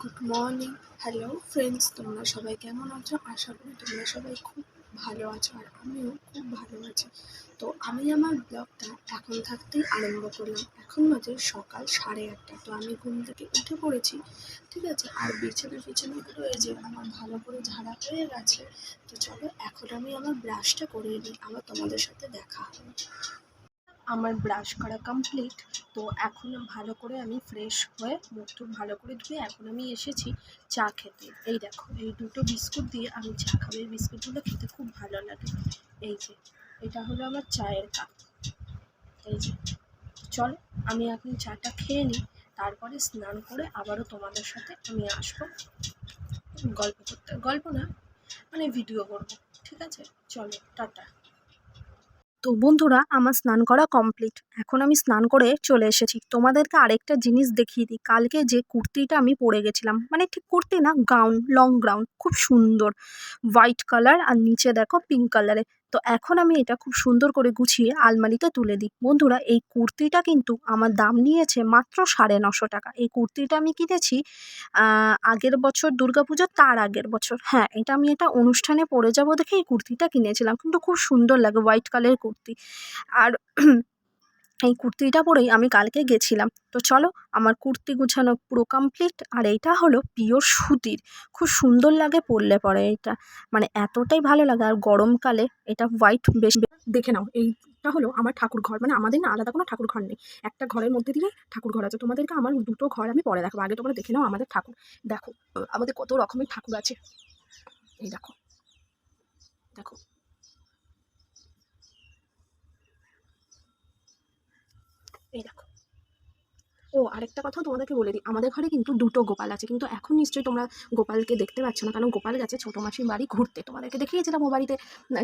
Good morning hello friends তোমরা সবাই কেমন আছো? আশা করি তোমরা সবাই খুব ভালো আছো আর আমিও খুব ভালো আছি। তো আমি আমার ব্লগটা এখন থাকতেই আরম্ভ করলাম। এখন বাজে সকাল সাড়ে আটটা। তো আমি ঘুম থেকে উঠে পড়েছি, ঠিক আছে? আর বিছানা পিছনে রয়েছে আমার ভালো করে ঝাড়া হয়ে গেছে। তো চলো, এখন আমি আমার ব্রাশটা করে নিই। আবার তোমাদের সাথে দেখা হবে। আমার ব্রাশ করা কমপ্লিট তো এখন ভালো করে আমি ফ্রেশ হয়ে মুখ ভালো করে ধুয়ে এখন আমি এসেছি চা খেতে। এই দেখো, এই দুটো বিস্কুট দিয়ে আমি চা খাব। এই বিস্কুটগুলো খেতে খুব ভালো লাগে। এই যে, এটা হলো আমার চায়ের কাপ। এই যে, চলো আমি এখন চাটা খেয়ে নিই, তারপরে স্নান করে আবারও তোমাদের সাথে আমি আসব। গল্প করতে, গল্প না মানে ভিডিও করব। ঠিক আছে? চলো, টাটা। তো বন্ধুরা আমার স্নান করা কমপ্লিট এখন আমি স্নান করে চলে এসেছি। তোমাদেরকে আরেকটা জিনিস দেখিয়ে দিই। কালকে যে কুর্তিটা আমি পরে গেছিলাম মানে ঠিক কুর্তি না, গাউন লং গাউন খুব সুন্দর। হোয়াইট কালার আর নিচে দেখো পিঙ্ক কালারে তো এখন আমি এটা খুব সুন্দর করে গুছিয়ে আলমারিতে তুলে দিই। বন্ধুরা, এই কুর্তিটা কিন্তু আমার দাম নিয়েছে মাত্র সাড়ে নশো টাকা। এই কুর্তিটা আমি কিনেছি আগের বছর দুর্গাপুজোর, তার আগের বছর। হ্যাঁ এটা আমি এটা অনুষ্ঠানে পরে যাব দেখে এই কুর্তিটা কিনেছিলাম। কিন্তু খুব সুন্দর লাগে হোয়াইট কালারের কুর্তি। আর এই কুর্তিটা পরেই আমি কালকে গেছিলাম। তো চলো, আমার কুর্তি গুছানো পুরো কমপ্লিট আর এইটা হলো পিওর সুতির। খুব সুন্দর লাগে পরলে পরে এটা মানে এতটাই ভালো লাগে। আর গরমকালে এটা হোয়াইট বেশ দেখে নাও এই এইটা হলো আমার ঠাকুর ঘর। মানে আমাদের না আলাদা কোনো ঠাকুর ঘর নেই। একটা ঘরের মধ্যে দিয়ে ঠাকুর ঘর আছে। তোমাদেরকে আমার দুটো ঘর আমি পরে দেখাবো। আগে তোমরা দেখে নাও আমাদের ঠাকুর। দেখো, আমাদের কত রকমের ঠাকুর আছে। এই দেখো দেখো। এই দেখো ও, আরেকটা কথা তোমাদেরকে বলে দিই। আমাদের ঘরে কিন্তু দুটো গোপাল আছে। কিন্তু এখন নিশ্চয়ই তোমরা গোপালকে দেখতে পাচ্ছ না। কারণ গোপাল গেছে ছোটো মাসির বাড়ি ঘুরতে। তোমাদেরকে দেখিয়েছিলাম ও বাড়িতে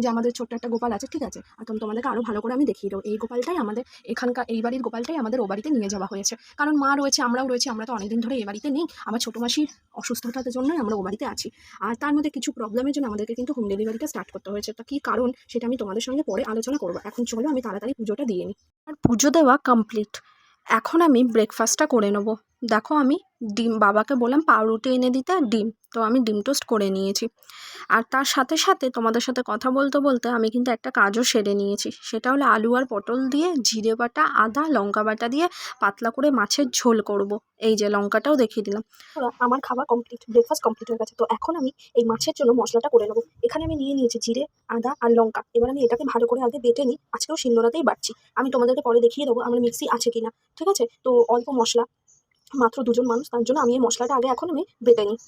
যে আমাদের ছোট্ট একটা গোপাল আছে, ঠিক আছে? আর তোমাদেরকে আরও ভালো করে আমি দেখিয়ে দেবো। এই গোপালটাই আমাদের এখানকার, এই বাড়ির গোপালটাই আমাদের ও বাড়িতে নিয়ে যাওয়া হয়েছে। কারণ মা রয়েছে, আমরাও রয়েছি, আমরা তো অনেকদিন ধরে এই বাড়িতে নেই। আমার ছোটো মাসির অসুস্থতার জন্যই আমরা ও বাড়িতে আছি। আর তার মধ্যে কিছু প্রবলেমের জন্য আমাদেরকে কিন্তু হোম ডেলিভারিটা স্টার্ট করতে হয়েছে। তা কী কারণ, সেটা আমি তোমাদের সঙ্গে পরে আলোচনা করব। এখন চলো, আমি তাড়াতাড়ি পুজোটা দিয়ে নিই। আর পুজো দেওয়া কমপ্লিট এখন আমি ব্রেকফাস্টটা করে নেব। দেখো আমি ডিম, বাবাকে বললাম পাউরুটি এনে দিতে আর ডিম। তো আমি ডিম টোস্ট করে নিয়েছি। আর তার সাথে সাথে তোমাদের সাথে কথা বলতে বলতে আমি কিন্তু একটা কাজও সেরে নিয়েছি। সেটা হলো আলু আর পটল দিয়ে জিরে বাটা, আদা, লঙ্কা বাটা দিয়ে পাতলা করে মাছের ঝোল করব। এই যে লঙ্কাটাও দেখিয়ে দিলাম। আমার খাবার কমপ্লিট ব্রেকফাস্ট কমপ্লিট হয়ে গেছে। তো এখন আমি এই মাছের জন্য মশলাটা করে নেব। এখানে আমি নিয়ে নিয়েছি জিরে, আদা আর লঙ্কা। এবার আমি এটাকে ভালো করে আগে বেটে নিই। আজকেও শিলনোড়াতেই বাটছি। আমি তোমাদেরকে পরে দেখিয়ে দেবো আমার মিক্সি আছে কিনা। ঠিক আছে? তো অল্প মশলা। মাত্র দুজন মানুষ তার জন্য আমি এই মশলাটা আগে এখন আমি বেটে নিই।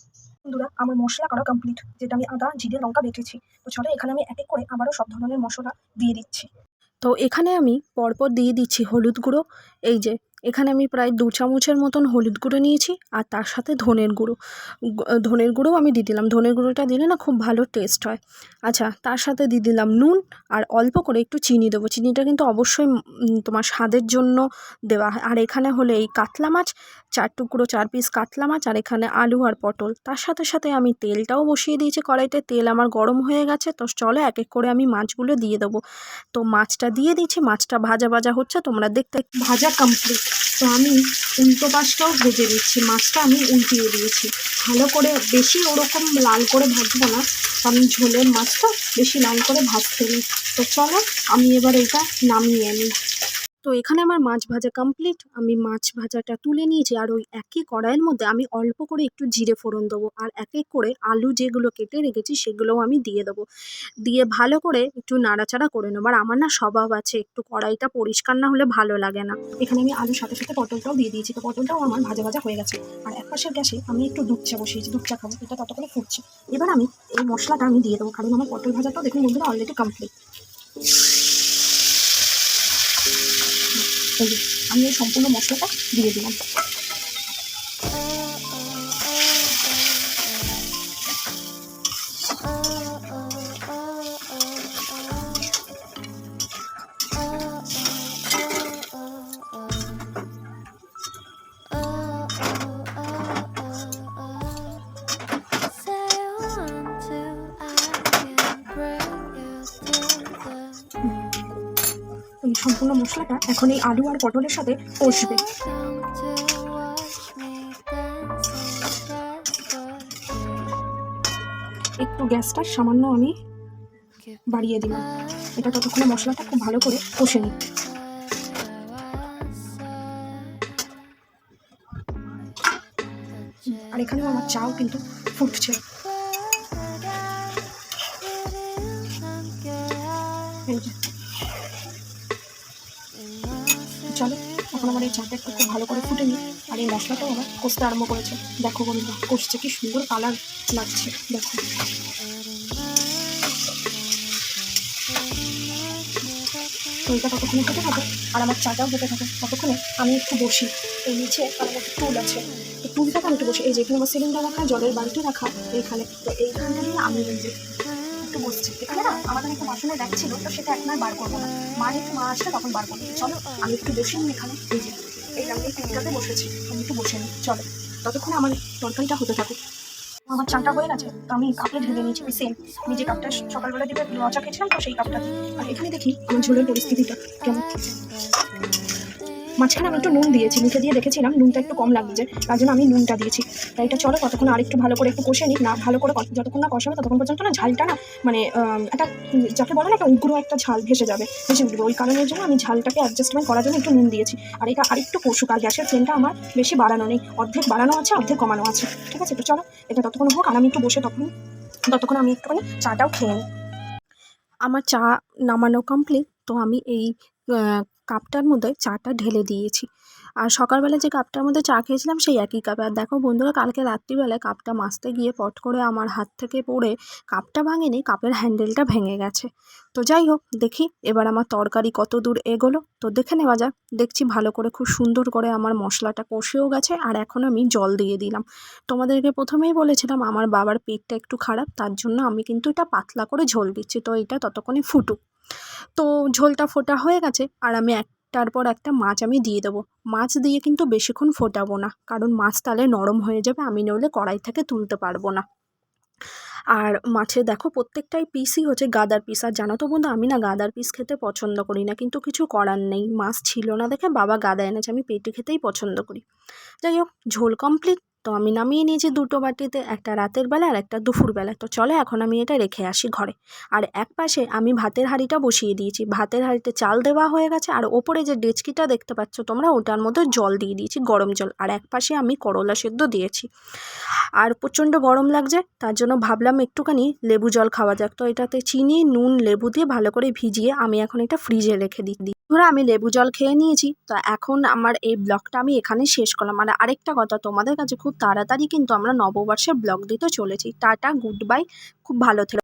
বন্ধুরা আমার মশলা করা কমপ্লিট যেটা আমি আদা জিরে লঙ্কা বেটেছি। তো চলো এখানে আমি এক এক করে আবারও সব ধরনের মশলা দিয়ে দিচ্ছি। তো এখানে আমি পরপর দিয়ে দিচ্ছি হলুদ গুঁড়ো। এই যে এখানে আমি প্রায় দু চামচের মতন হলুদ গুঁড়ো নিয়েছি আর তার সাথে ধনের গুঁড়ো। ধনের গুঁড়োও আমি দিয়ে দিলাম। ধনের গুঁড়োটা দিলে না খুব ভালো টেস্ট হয়। আচ্ছা তার সাথে দিয়ে দিলাম নুন আর অল্প করে একটু চিনি দেবো। চিনিটা কিন্তু অবশ্যই তোমার স্বাদের জন্য দেওয়া হয়। আর এখানে হলে এই কাতলা মাছ, চার টুকরো, চার পিস কাতলা মাছ আর এখানে আলু আর পটল। তার সাথে সাথে আমি তেলটাও বসিয়ে দিয়েছি কড়াইতে। তেল আমার গরম হয়ে গেছে, তো চলো এক এক করে আমি মাছগুলো দিয়ে দেবো। তো মাছটা দিয়ে দিয়েছি, মাছটা ভাজা ভাজা হচ্ছে, তোমরা দেখতে ভাজা কমপ্লিট তো আমি উল্টো পাশটাও ভেজে দিচ্ছি মাছটা আমি উল্টিয়ে দিয়েছি। ভালো করে বেশি ওরকম লাল করে ভাজবো না, কারণ ঝোলের মাছটা বেশি লাল করে ভাজতে নিই তো চলো আমি এবার এটা নামিয়ে নিই। তো এখানে আমার মাছ ভাজা কমপ্লিট আমি মাছ ভাজাটা তুলে নিয়েছি আর ওই একই কড়াইয়ের মধ্যে আমি অল্প করে একটু জিরে ফোড়ন দেবো আর এক এক করে আলু যেগুলো কেটে রেখেছি সেগুলোও আমি দিয়ে দেবো। দিয়ে ভালো করে একটু নাড়াচাড়া করে নেব। আর আমার না স্বভাব আছে, একটু কড়াইটা পরিষ্কার না হলে ভালো লাগে না। এখানে আমি আলুর সাথে সাথে পটলটাও দিয়ে দিয়েছি। তো পটলটাও আমার ভাজা ভাজা হয়ে গেছে। আর এক পাশের গ্যাসে আমি একটু দুধ চা বসিয়েছি। দুধ চা খাব, এটা ততক্ষণে ফুটছে। এবার আমি এই মশলাটা আমি দিয়ে দেবো। কারণ আমার পটল ভাজাটাও দেখুন বন্ধুরা অলরেডি কমপ্লিট এই আমি এই সম্পূর্ণ মশলাটা দিয়ে দিলাম। সম্পূর্ণ মশলাটা এখন এই আলু আর পটলের সাথে কষবে। একটু গ্যাসটা সামান্য আমি বাড়িয়ে দিলাম। এটা ততক্ষণে মশলাটা খুব ভালো করে কষে নিই। আর এখানেও আমার চাও কিন্তু ফুটছে। এই যে। এখন আমার এই চাটা একটু ভালো করে ফুটে নিই আর এই মশলাটাও আমার কষতে আরম্ভ করেছে। দেখো বন্ধুরা, কষছে কি সুন্দর কালার লাগছে। দেখো। তো ততক্ষণে হতে থাকে আর আমার চাটাও হতে থাকে ততক্ষণে আমি একটু বসি। এই নিচে আমার একটা টুল আছে। তো টুলটাকে আমি একটু বসি। এই যে এখানে আমার সিলিন্ডার রাখা, জলের বালতি রাখা, এইখানে তো এইখানটা নিয়ে আমি এই যে একটু বসছি এখানে না আমাদের একটা বাসনের ব্যাগ ছিল, তো সেটা এখন বার করব না। মা একটু মা আসলে তখন বার করব। চলো, আমি একটু বসে নিই এখানে। এই যে, এই আমি এই টুলটাতে বসেছি। আমি একটু বসে নিই। চলো, ততক্ষণে আমার তরকারিটা হতে থাকুক। আমার চাটা হয়ে গেছে, তো আমি কাপে ঢেলে নিয়েছি, ওই সেম আমি যে কাপটা সকালবেলা দিকে রচা খেয়েছিলাম, তো সেই কাপটা আর এখানে দেখি, আমার ঝোলের পরিস্থিতিটা কেমন? মাঝখানে আমি একটু নুন দিয়েছি, মুখে দিয়ে দেখেছিলাম নুনটা একটু কম লাগছে, তার জন্য আমি নুনটা দিয়েছি। তাই এটা চলো ততক্ষণ আরেকটু ভালো করে একটু কষে নিক না, ভালো করে যতক্ষণ না কষাবে ততক্ষণ পর্যন্ত না ঝালটা না মানে একটা যাকে বলে না একটা উগ্র একটা ঝাল ভেসে যাবে, ভেসে উঠবে। ওই কারণের জন্য আমি ঝালটাকে অ্যাডজাস্টমেন্ট করার জন্য একটু নুন দিয়েছি। আর এটা আরেকটু কষুক, আর গ্যাসের ফ্লেমটা আমার বেশি বাড়ানো নেই। অর্ধেক বাড়ানো আছে, অর্ধেক কমানো আছে। ঠিক আছে? তো চলো, এটা ততক্ষণ হোক, আর আমি একটু বসে তখন ততক্ষণ আমি একটুখানি চাটাও খেয়ে নিই। আমার চা নামানো কমপ্লিট তো আমি এই কাপটার মধ্যে চাটা ঢেলে দিয়েছি। আর সকালবেলা যে কাপটার মধ্যে চা খেয়েছিলাম সেই একই কাপে। আর দেখো বন্ধুরা, কালকে রাত্রিবেলায় কাপটা মাজতে গিয়ে পট করে আমার হাত থেকে পড়ে কাপটা ভাঙেনি, কাপের হ্যান্ডেলটা ভেঙে গেছে। তো যাই হোক, দেখি এবার আমার তরকারি কত দূর এগোলো। তো দেখে নেওয়া যাক, দেখছি ভালো করে খুব সুন্দর করে আমার মশলাটা কষেও গেছে আর এখন আমি জল দিয়ে দিলাম। তোমাদেরকে প্রথমেই বলেছিলাম আমার বাবার পেটটা একটু খারাপ, তার জন্য আমি কিন্তু এটা পাতলা করে ঝোল দিচ্ছি, তো এটা ততক্ষণে ফুটুক। তো ঝোলটা ফোটা হয়ে গেছে আর আমি একটার পর একটা মাছ আমি দিয়ে দেবো। মাছ দিয়ে কিন্তু বেশিক্ষণ ফোটাবো না, কারণ মাছ তাহলে নরম হয়ে যাবে, আমি নইলে কড়াই থেকে তুলতে পারব না। আর মাছে দেখো প্রত্যেকটাই পিসই হচ্ছে গাদার পিস আর জানো তো বন্ধু, আমি না গাদার পিস খেতে পছন্দ করি না, কিন্তু কিছু করার নেই। মাছ ছিল না দেখে বাবা গাদা এনেছে, আমি পেটে খেতেই পছন্দ করি। যাই হোক, ঝোল কমপ্লিট তো আমি নামিয়ে নিয়েছি দুটো বাটিতে, একটা রাতের বেলা আর একটা দুপুরবেলা তো চলে এখন আমি এটা রেখে আসি ঘরে। আর এক পাশে আমি ভাতের হাঁড়িটা বসিয়ে দিয়েছি। ভাতের হাঁড়িতে চাল দেওয়া হয়ে গেছে আর ওপরে যে ডেচকিটা দেখতে পাচ্ছ তোমরা ওটার মধ্যে জল দিয়ে দিয়েছি, গরম জল। আর এক পাশে আমি করলা সেদ্ধ দিয়েছি। আর প্রচণ্ড গরম লাগছে, তার জন্য ভাবলাম একটুখানি লেবু জল খাওয়া যাক। তো এটাতে চিনি, নুন, লেবু দিয়ে ভালো করে ভিজিয়ে আমি এখন এটা ফ্রিজে রেখে দিই। ধরো আমি লেবু জল খেয়ে নিয়েছি। তো এখন আমার এই ব্লগটা আমি এখানে শেষ করলাম। আর আরেকটা কথা, তোমাদের কাছে খুব তাড়াতাড়ি কিন্তু আমরা নববর্ষের ব্লগ দিতে চলেছি। টাটা গুড বাই খুব ভালো থেকো।